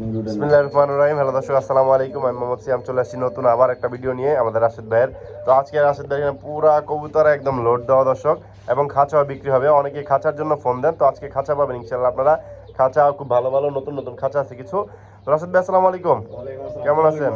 রহিম। Hello দর্শক, আসসালামু আলাইকুম। আমি মোহাম্মদ সিয়াম, চলে আসছি নতুন আবার একটা ভিডিও নিয়ে আমাদের রাশেদ ভাইয়ের। তো আজকে রাশেদ ভাইয়ের পুরা কবুতর একদম লোড দেওয়া দর্শক এবং খাঁচাও বিক্রি হবে। অনেকে খাঁচার জন্য ফোন দেন, তো আজকে খাঁচা পাবেন ইনশাল্লাহ আপনারা। খাঁচা খুব ভালো ভালো নতুন নতুন খাঁচা আছে কিছু। রাশেদ ভাই আসসালামু আলাইকুম। কেমন আছেন?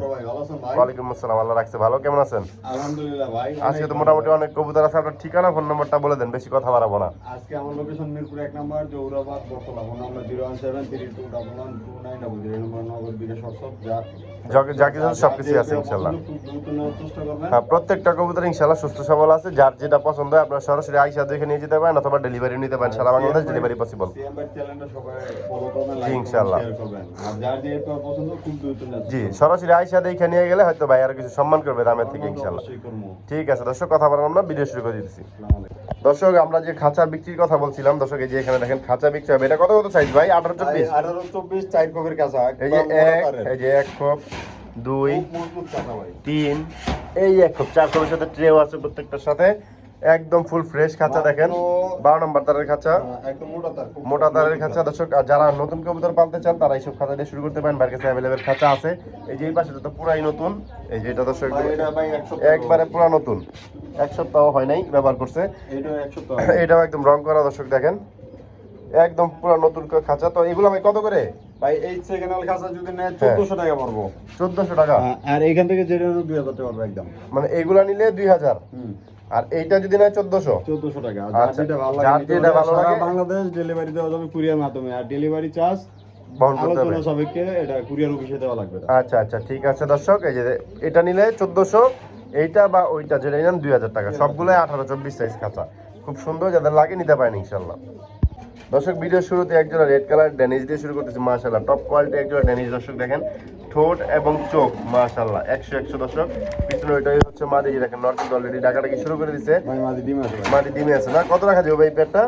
ওয়ালাইকুম আসসালাম আল্লাহ রাখছে ভালো? কেমন আছেন? আলহামদুলিল্লাহ ভাই আজকে তো মোটামুটি অনেক কবুতর আছে আপনার ঠিকানা ফোন নম্বরটা বলে দেন বেশি কথা বাড়াবো না। আজকে আমার লোকেশন মিরপুর এক number Jourabad phone number zero one seven three two double one two nine double zero number নগর বিকাশ হোয়াটসঅ্যাপ যা যা- যা কিছু আছে ইনশাল্লাহ হ্যাঁ প্রত্যেকটা কবুতর ইনশাল্লাহ সুস্থ সবল আছে যার যেটা পছন্দ হয় আপনারা সরাসরি আইসা দেখে নিয়ে যেতে পারেন অথবা ডেলিভারি নিতে পারেন সারা বাংলাদেশ ডেলিভারি পসিবল সিএম জি, সরাসরি আইসা দেখে নিয়ে গেলে হয়তো ভাই আরও কিছু সম্মান করবে দামের থেকে ইনশাল্লাহ। ঠিক আছে দর্শক কথা বললাম না ভিডিও শুরু করে দিচ্ছি দর্শক আমরা যে খাঁচা বিক্রির কথা বলছিলাম দর্শক এই যে এখানে দেখেন খাঁচা বিক্রি হবে এটা কত কত সাইজ ভাই? আঠারো চব্বিশ? আঠারো চব্বিশ চার কপের কাছা এই যে এক এই যে এক খোপ দুই তিন এই এক খোপ চার খোপের সাথে ট্রেও আছে প্রত্যেকটার সাথে। একদম ফুল ফ্রেশ খাঁচা দেখেন। বারো নম্বর তারের খাঁচা। হ্যাঁ, মোটা তারের খাঁচা। দর্শক আর যারা নতুন কবুতর পালতে চান তারা এইসব খাঁচা দিয়ে শুরু করতে পারেন। বাড়ির কাছে অ্যাভেলেবেল খাঁচা আছে। এই যে এই পাশে তো পুরাই নতুন। এই যে এটা দর্শক একবারে পুরা নতুন। এক সপ্তাহ হয় নাই ব্যবহার করছে। এটাও একদম রং করা দর্শক দেখেন। একদম পুরো নতুন করে খাঁচা। তো এগুলো আমি কত করে? ভাই এই সেকেন্ডাল খাসা যদি নেয় হ্যাঁ। চোদ্দশো টাকা পড়ব। চোদ্দশো টাকা? আর এখান থেকে যেটা নেব দুই হাজার টাকা পড়বে একদম। মানে এগুলা নিলে দুই হাজার। হুম। আর এইটা যদি নেয় চোদ্দশো। চোদ্দশো টাকা। আর আচ্ছা, যেটা ভালো লাগে যেটা ভালো লাগে- বাংলাদেশ ডেলিভারি দেওয়া যাবে কুরিয়ার মাধ্যমে। আর ডেলিভারি চার্জ বহন আলোচনা সাপেক্ষে এটা কুরিয়ার অফিসে দেওয়া লাগবে। আচ্ছা আচ্ছা ঠিক আছে দর্শক এই যে এটা নিলে চোদ্দশো এইটা বা ওইটা যেটা নিলাম দুই হাজার টাকা। সবগুলোই সাইজ খুব সুন্দর যাদের লাগে নিতে পারেন ইনশাল্লাহ দর্শক ভিডিও শুরুতে একজোড়া রেড কালার দিয়ে শুরু করতেছি টপ কোয়ালিটি একজোড়া ড্যানিশ দর্শক দেখেন ঠোঁট এবং চোখ মাশাল্লাহ একশো একশো দর্শক পিছনে ওইটাই হচ্ছে মাদি দেখেন নর্থ অলরেডি ডাকাটাকি শুরু করে দিছে? মাদি ডিমে আছে না? কত রাখা যাবে ভাই পেয়ারটা?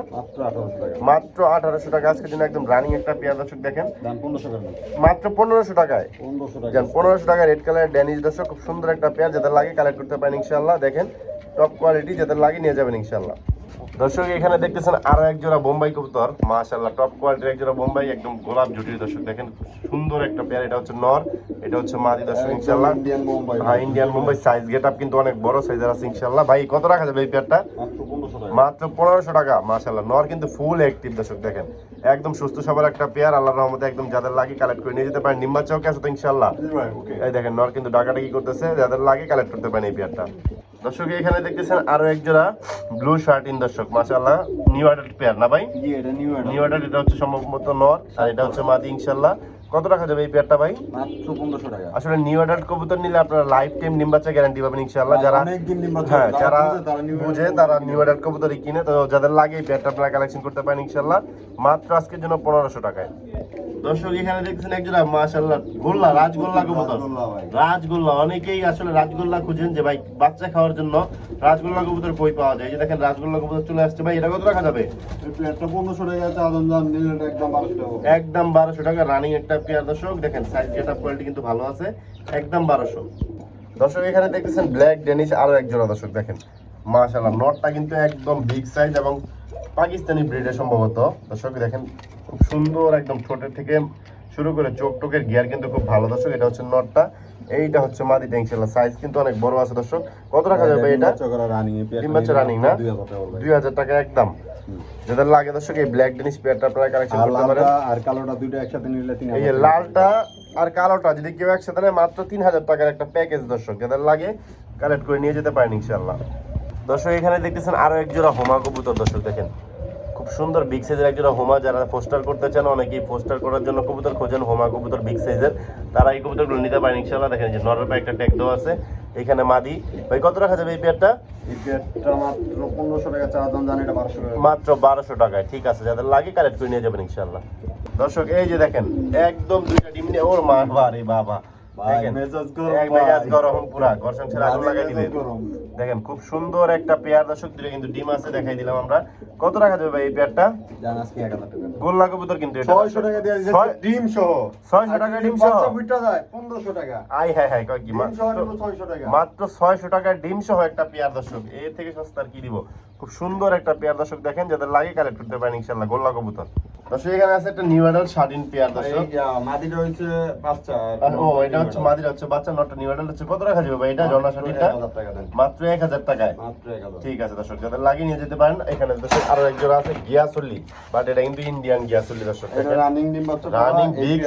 মাত্র আঠারোশো টাকা। আজকের জন্য একদম রানিং একটা পেয়ার দর্শক দেখেন। মাত্র পনেরোশো টাকায়। পনেরোশো টাকা। পনেরোশো টাকা রেড কালার ড্যানিশ দর্শক খুব সুন্দর একটা পেয়ার। যাদের লাগে কালেক্ট করতে পারেন ইনশাল্লাহ দেখেন টপ কোয়ালিটি যাদের লাগে নিয়ে যাবেন ইনশাল্লাহ দর্শক এখানে দেখতেছেন আরও এক জোড়া বোম্বাই কবুতর। মাশাল্লাহ টপ কোয়ালিটির এক জোড়া বোম্বাই একদম গোলাপ জুটির দর্শক দেখেন সুন্দর একটা পেয়ার এটা হচ্ছে নর এটা হচ্ছে মাদি দর্শক ইনশাল্লাহ ইন্ডিয়ান মুম্বাই হ্যাঁ ইন্ডিয়ান সাইজ গেট আপ কিন্তু অনেক বড় সাইজের আছে ইনশাল্লাহ ভাই কত রাখা যাবে এই পেয়ারটা মাত্র পনেরোশো টাকা। মাশাল্লাহ নর কিন্তু ফুল অ্যাক্টিভ দর্শক দেখেন। একদম সুস্থ সবার একটা পেয়ার আল্লাহ রহমতে একদম যাদের লাগে কালেক্ট করে নিয়ে যেতে পারেন। নিম্বা চৌকে আছে তো ইনশাল্লাহ এই দেখেন নর কিন্তু ডাকাটা কি করতেছে যাদের লাগে কালেক্ট করতে পারেন এই পেয়ারটা দর্শক এখানে দেখতেছেন আরও এক জোড়া ব্লু শার্ট ইন দর্শক। মাশাল্লাহ নিউ অ্যাডাল্ট পেয়ার না ভাই? জি এটা নিউ নিউ অ্যাডাল্ট এটা হচ্ছে সম্ভবত নর আর এটা হচ্ছে মাদি ইনশাল্লাহ কত রাখা যাবে এই পেয়ারটা ভাই? মাত্র টাকা। আসলে নিউ অ্যাডাল্ট কবুতর নিলে আপনারা লাইফ টাইম নিম্বাচা গ্যারান্টি পাবেন ইনশাল্লাহ যারা ডিম বাচ্চা হ্যাঁ যারা বুঝে তারা নিউ অ্যাডাল্ট কবুতরই কিনে তো যাদের লাগে এই পেয়ারটা আপনারা কালেকশন করতে পারেন ইনশাল্লাহ মাত্র আজকের জন্য পনেরোশো টাকায়। দর্শক এখানে দেখছেন একজোড়া মাশাল্লাহ গোল্লা রাজগোল্লা কবুতর। রাজগোল্লা অনেকেই আসলে রাজগোল্লা খুঁজেন যে ভাই বাচ্চা খাওয়ার জন্য রাজগোল্লা কবুতর কই পাওয়া যায়? যে দেখেন রাজগোল্লা কবুতর চলে আসছে। ভাই এটা কত রাখা যাবে? পনেরোশো টাকা একদম বারোশো টাকা। রানিং একটা পেয়ার দর্শক দেখেন সাইজ গেট আপ কোয়ালিটি কিন্তু ভালো আছে একদম বারোশো। দর্শক এখানে দেখতেছেন ব্ল্যাক ডেনিশ আরও এক জোড়া দর্শক দেখেন। মাশাল্লাহ নটটা কিন্তু একদম বিগ সাইজ এবং পাকিস্তানি ব্রিডের সম্ভবত। দর্শক দেখেন খুব সুন্দর একদম ছোটের থেকে শুরু করে চোখ টোকের গিয়ার কিন্তু খুব ভালো। দর্শক এটা হচ্ছে নটটা। এইটা হচ্ছে মাদি ইনশাল্লাহ সাইজ কিন্তু অনেক বড় আছে দর্শক। কত রাখা যাবে এটা? ডিম বাচ্চা running না? দুই হাজার টাকা টাকা একদম। যাদের লাগে দর্শক এই ব্ল্যাক পেয়ারটা আপনারা কালেকশন আর করতে পারেন আর কালোটা দুইটা একসাথে নিলে তিন এই টাকা। লালটা আর কালোটা যদি কেউ একসাথে নেয় মাত্র তিন হাজার টাকার একটা প্যাকেজ দর্শক। যাদের লাগে কালেক্ট করে নিয়ে যেতে পারেন ইনশাল্লাহ দর্শক এখানে দেখতেছেন আরও এক জোড়া হোমা কবুতর দর্শক দেখেন। খুব সুন্দর বিগ সাইজের এক জোড়া হোমা যারা পোস্টার করতে চান অনেকেই পোস্টার করার জন্য কবুতর খোঁজেন। হোমা কবুতর বিগ সাইজের তারা এই কবুতরগুলো নিতে পারেন ইনশাল্লাহ দেখেন যে নরের পায়ে একটা ট্যাগ দেওয়া আছে। এখানে মাদি। ভাই কত রাখা যাবে এই পেয়ারটা? মাত্র বারোশো টাকায়। ঠিক আছে যাদের লাগে কালেক্ট করে নিয়ে যাবেন ইনশাল্লাহ দর্শক এই যে দেখেন একদম দুইটা ডিম নিয়ে ওর মা বারে বাবা। দেখেন খুব সুন্দর একটা পেয়ার দর্শক দুটো কিন্তু ডিম আছে দেখাই দিলাম আমরা। কত টাকা ভাই এই পেয়ারটা? গোল্লা কবুতর কিন্তু ছয়শো টাকা দিয়ে ডিম সহ। ছয়শো টাকা ডিম সহ? পনেরোশো টাকা। আই কয় কি? মাত্র ছয়শো টাকা। মাত্র ছয়শো টাকার ডিম সহ একটা পেয়ার দর্শক। এর থেকে সস্তার কি দিব? খুব সুন্দর একটা পেয়ার দর্শক দেখেন যাদের লাগে কালেক্ট করতে পারেন ইনশাল্লাহ গোল্লা কবুতর। দর্শক এখানে আছে একটা নিউ অ্যাডাল্ট স্বাধীন পেয়ার দর্শক। মাদিটা হচ্ছে বাচ্চা আর ও এটা হচ্ছে মাদির হচ্ছে বাচ্চা নটটা নিউ অ্যাডাল্ট হচ্ছে কত রাখা যাবে ভাই? এটা 1000 টাকা মাত্র এক হাজার টাকায়। মাত্র 1000 ঠিক আছে দর্শক যাদের লাগিয়ে নিয়ে যেতে পারেন এখানে দর্শক আরও একজন আছে গিয়াসল্লি বাট এটা কিন্তু ইন্ডিয়ান গিয়াসল্লি দর্শক এটা রানিং ডিম বাচ্চা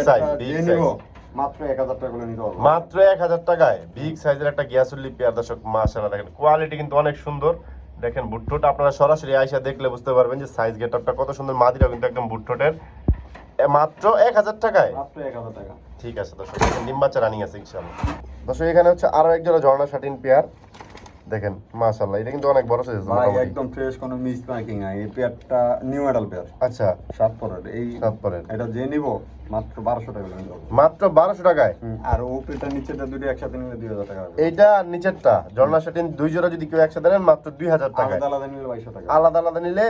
size, big যে size। নিবো, মাত্র 1000 টাকা করে নিতে পারব। মাত্র এক হাজার টাকায় বিগ সাইজের একটা গিয়াসুল্লি পেয়ার দর্শক মাশাআল্লাহ দেখেন। কোয়ালিটি কিন্তু অনেক সুন্দর। দেখেন বুট্টোটা আপনারা সরাসরি আইসা দেখলে বুঝতে পারবেন যে সাইজ গেটআপটা কত সুন্দর। মাদিরাও কিন্তু একদম বুট্টোটের মাত্র এক হাজার টাকায়? মাত্র 1000 টাকা। ঠিক আছে দর্শক ডিম বাচ্চা রানিং আছে ইনশাআল্লাহ। দর্শক এখানে হচ্ছে আরও এক জোড়া ঝর্ণা শাটিন পেয়ার দেখেন মাশাআল্লাহ এটা কিন্তু অনেক বড় সাইজ ভাই একদম ফ্রেশ কোনো মিস মার্কিং নাই। এই পেয়ারটা নিউ অ্যাডাল পেয়ার আচ্ছা। সাত পরের। এই সাত পরের। এটা যে নিবো? মাত্র 1200 টাকা করে। নিতে পারব মাত্র বারোশো টাকায়? আর ও পেটা নিচেটা দুটো একসাথে নিলে 2000 টাকা এইটা নিচেরটা। ঝর্ণা শাটিন দুই জোড়া যদি কেউ একসাথে নেন মাত্র দুই হাজার টাকায়। আলাদা আলাদা নিলে 2200 টাকা। আলাদা আলাদা নিলে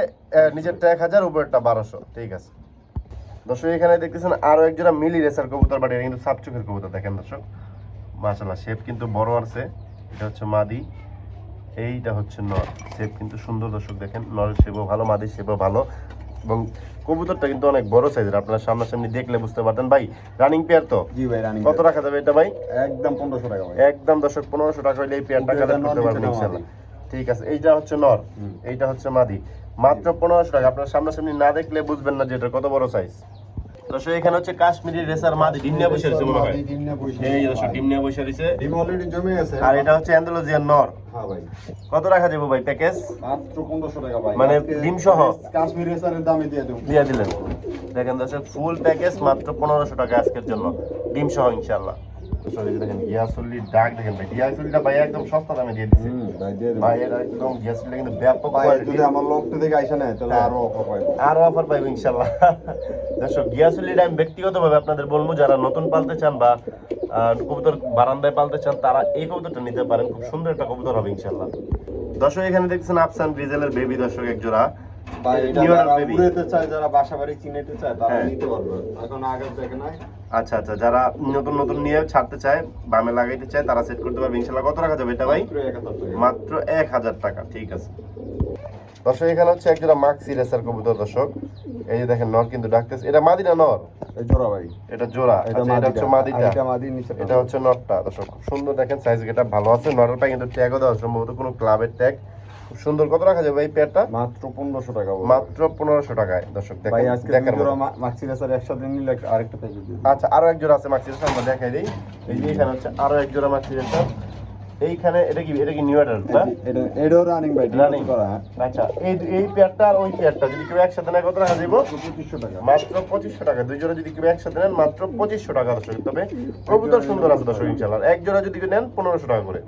নিচেরটা এক হাজার উপরেরটা বারোশো। ঠিক আছে। দর্শক এখানে দেখতেছেন আরও এক জোড়া মিলি রেসার কবুতর বাট এটা কিন্তু সাপচুকের কবুতর দেখেন দর্শক। মাশাল্লাহ শেপ কিন্তু বড় আছে। এটা হচ্ছে মাদি। এইটা হচ্ছে নর। শেপ কিন্তু সুন্দর দর্শক দেখেন। নরের শেপও ভালো মাদির শেপও ভালো। এবং কবুতরটা কিন্তু অনেক বড় সাইজের আপনারা সামনাসামনি দেখলে বুঝতে পারতেন। ভাই রানিং পেয়ার তো? জি ভাই রানিং কত রাখা যাবে এটা ভাই? একদম 1500 টাকা ভাই। একদম দর্শক পনেরোশো টাকা হইলে এই পেয়ারটা কালেক্ট করতে পারবেন ইনশাআল্লাহ ঠিক আছে এইটা হচ্ছে নর। এইটা হচ্ছে মাদি। মাত্র পনেরোশো টাকা আপনার সামনাসামনি না দেখলে বুঝবেন না যে এটা কত বড় সাইজ দর্শক এখানে হচ্ছে কাশ্মীরি রেসার মাদি ডিম নিয়ে বসে রয়েছে মনে হয়। এই দর্শক ডিম নিয়ে বসে রয়েছে। ডিম অলরেডি জমে আছে আর এটা হচ্ছে অ্যান্ডালোজিয়ান নর। হ্যাঁ কত রাখা যাবে ভাই প্যাকেজ? মাত্র 1500 টাকা ভাই। মানে ডিম সহ? কাশ্মীরি রেসারের দামে দিয়ে দেব। দিয়ে দিলেন। দেখেন দর্শক ফুল প্যাকেজ মাত্র পনেরোশো টাকা আজকের জন্য। ডিম সহ ইনশাল্লাহ দেখেন গিয়াসুল্লির ডাক দেখেন ভাই গিয়াসুল্লিটা ভাই একদম সস্তা দামে দিয়ে দিচ্ছে ভাই দিয়ে দেব। ভাই এটা একদম গিয়াসুল্লিটা কিন্তু ব্যাপক ভাই যদি আমার লোকটা দেখে আইসা নেয় তাহলে হ্যাঁ। আরও অফার পাইবো। আরও অফার পাইবে ইনশাল্লাহ। দর্শক গিয়াসুলিটা আমি ব্যক্তিগতভাবে আপনাদের বলব যারা নতুন পালতে চান বা কবুতর বারান্দায় পালতে চান তারা এই কবুতরটা নিতে পারেন। খুব সুন্দর একটা কবুতর হবে ইনশাল্লাহ। দর্শক এখানে দেখছেন আফসান গ্রিজেলের বেবি দর্শক এক জোড়া। যারা বাসা বাড়ি চায় তারা হ্যাঁ। নিতে পারবে। এখন আগে থেকে নাই। আচ্ছা আচ্ছা যারা নতুন নতুন নিয়ে ছাড়তে চায় বামে লাগাইতে চায় তারা সেট করতে পারবে ইনশাল্লাহ। কত রাখা যাবে এটা ভাই? মাত্র 1000 টাকা। মাত্র এক হাজার টাকা ঠিক আছে। দর্শক এখানে হচ্ছে একজোড়া মাক্সি রেসার কবুতর দর্শক। এই যে দেখেন নর কিন্তু ডাকতেছে। এটা মাদি না নর? এই জোড়া ভাই। এটা জোড়া এটা আচ্ছা, হচ্ছে মাদিটা। মাদিটা। এটা মাদি নিচে এটা হচ্ছে নটটা দর্শক। খুব সুন্দর দেখেন সাইজ গেটা ভালো আছে। নরের পায়ে কিন্তু ট্যাগও দেওয়া সম্ভবত কোনো ক্লাবের ট্যাগ খুব সুন্দর। কত রাখা যাবে এই পেয়ারটা মাত্র 1500 টাকা মাত্র পনেরোশো টাকায়। দর্শক দেখার একসাথে নিলে আরেকটা প্যাকেজ আচ্ছা আরও এক জোড়া আছে আমরা দেখাই দিই। এই যে এখানে হচ্ছে আরও এক জোড়া এইখানে এটা কি এটা কি নিউ অ্যাডাল্ট না? এটা এটাও রানিং ভাই Running। করা। আচ্ছা এই এই পেয়ারটা আর ওই পেয়ারটা যদি কেউ একসাথে নেয় কত টাকা দিব 2500 টাকা। মাত্র পঁচিশশো টাকা। দুই জোড়া যদি কেউ একসাথে নেন মাত্র পঁচিশশো টাকা দর্শক। তবে কবুতর সুন্দর আছে দর্শক ইনশাল্লাহ এক জোড়া যদি কেউ নেন পনেরোশো টাকা করে।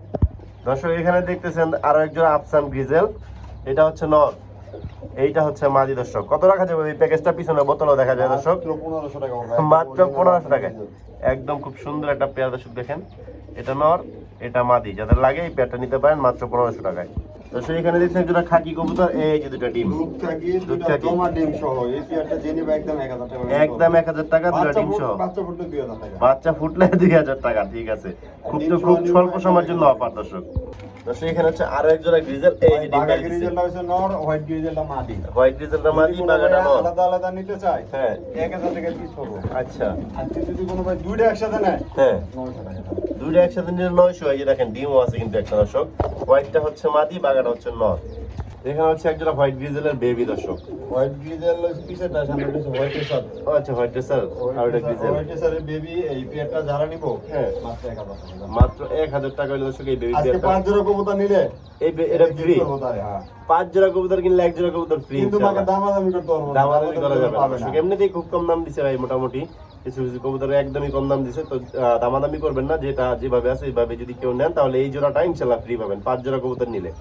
দর্শক এখানে দেখতেছেন আরও একজন আফসান গ্রিজেল। এটা হচ্ছে নর এইটা হচ্ছে মাঝি দর্শক। কত রাখা যাবে? এই প্যাকেজটা পিছনে বোতলও দেখা যায় দর্শক। মাত্র পনেরোশো টাকা মাত্র পনেরোশো টাকায় একদম খুব সুন্দর একটা পেয়ার দর্শক দেখেন। এটা নর এটা মাদি। যাদের লাগে এই পেয়ারটা নিতে পারেন মাত্র পনেরোশো টাকায়। দর্শক এখানে দেখছেন খাকি কবুতর এই যে দুটো ডিম। দুধ জমা ডিম সহ এই পেয়ারটা জেনে একদম 1000 টাকা একদম এক হাজার টাকা দুটো ডিম সহ। বাচ্চা ফুটলে 2000 টাকা। বাচ্চা ফুটলে দুই হাজার টাকা ঠিক আছে। খুব তো খুব স্বল্প সময়ের জন্য অফার দর্শক। দর্শক এখানে হচ্ছে আরও এক জোড়া গ্রিজেল এই যে ডিম। গ্রিজেলটা হচ্ছে নর হোয়াইট গ্রিজেলটা মাদি। হোয়াইট গ্রিজেলটা মাদি বাগাটা নর। আলাদা আলাদা নিতে চায় হ্যাঁ। 1000 টাকা পিস পড়বে আচ্ছা। আর যদি কোনো ভাই দুইটা একসাথে নেয় হ্যাঁ। 900 টাকা। দুইটা একসাথে নিলে নয়শো এই যে দেখেন ডিমও আছে কিন্তু একটা দর্শক। হোয়াইটটা হচ্ছে মাদি বাগাটা হচ্ছে নর এখানে হচ্ছে একজোড়া হোয়াইট গ্রিজেলের বেবি দর্শক। হোয়াইট গ্রিজেল পিসেরটা সামনে হচ্ছে হোয়াইট আচ্ছা হোয়াইট স্যার আর ওটা গ্রিজেল হোয়াইট বেবি এই পেয়ারটা যারা নিব হ্যাঁ। মাত্র 1000 টাকা। মাত্র এক হাজার টাকা হলে দর্শক এই বেবি আজকে পাঁচ জোড়া কবুতর নিলে? এই এটা ফ্রি হ্যাঁ। পাঁচ জোড়া কবুতর কিনলে এক জোড়া কবুতর ফ্রি কিন্তু দামাদামি করতে পারব দামাদামি করা যাবে। দর্শক। এমনিতেই খুব কম দাম দিছে ভাই মোটামুটি। কিছু কিছু কবুতরে একদমই কম দাম দিছে। তো দামাদামি করবেন না যেটা যেভাবে আছে এইভাবে যদি কেউ নেন তাহলে এই জোড়াটা ইনশাল্লাহ ফ্রি পাবেন পাঁচ জোড়া কবুতর নিলে।